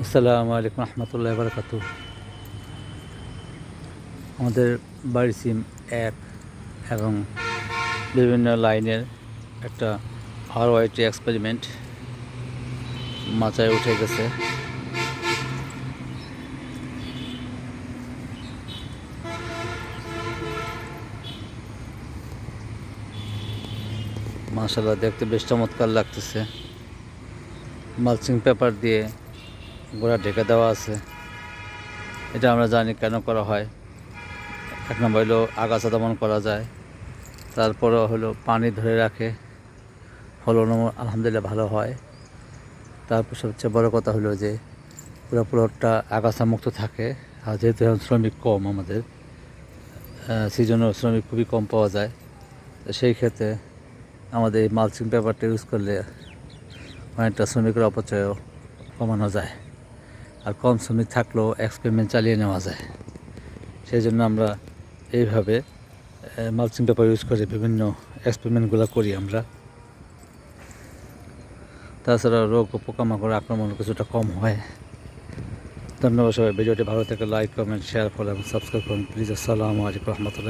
আসসালামু আলাইকুম রহমতুল্লাহ বারকাত আমাদের বাড়ির সিম এক এবং বিভিন্ন লাইনের একটা আর ওয়াইটি এক্সপেরিমেন্ট মাচায় উঠে গেছে। মাশাল্লাহ দেখতে বেশ চমৎকার লাগতেছে। মালচিং পেপার দিয়ে গোড়া ঢেকে দেওয়া আছে। এটা আমরা জানি কেন করা হয়। এক নম্বর হলো আগাছা দমন করা যায়। তারপরে হলো পানি ধরে রাখে। ফলন আলহামদুলিল্লাহ ভালো হয়। তারপর সবচেয়ে বড় কথা হলো যে, পুরো পুরোটা আগাছা মুক্ত থাকে। আর যেহেতু এখন শ্রমিক কম আমাদের সিজনও শ্রমিক খুবই কম পাওয়া যায়। তো সেই ক্ষেত্রে আমাদের এই মালচিং পেপারটা ইউজ করলে অনেকটা শ্রমিকের অপচয়ও কমানো যায়। আর কম শ্রমিক থাকলেও এক্সপেরিমেন্ট চালিয়ে নেওয়া যায়। সেই জন্য আমরা এইভাবে মালচিং পেপার ইউজ করে বিভিন্ন এক্সপেরিমেন্টগুলো করি আমরা। তাছাড়া রোগ ও পোকামাকড় আক্রমণ কিছুটা কম হয়। ধন্যবাদ সবাই। ভিডিওটি ভালো থেকে লাইক কমেন্ট শেয়ার করুন সাবস্ক্রাইব করুন। প্লিজ আসসালামু আলাইকুম রহমতুল্লাহ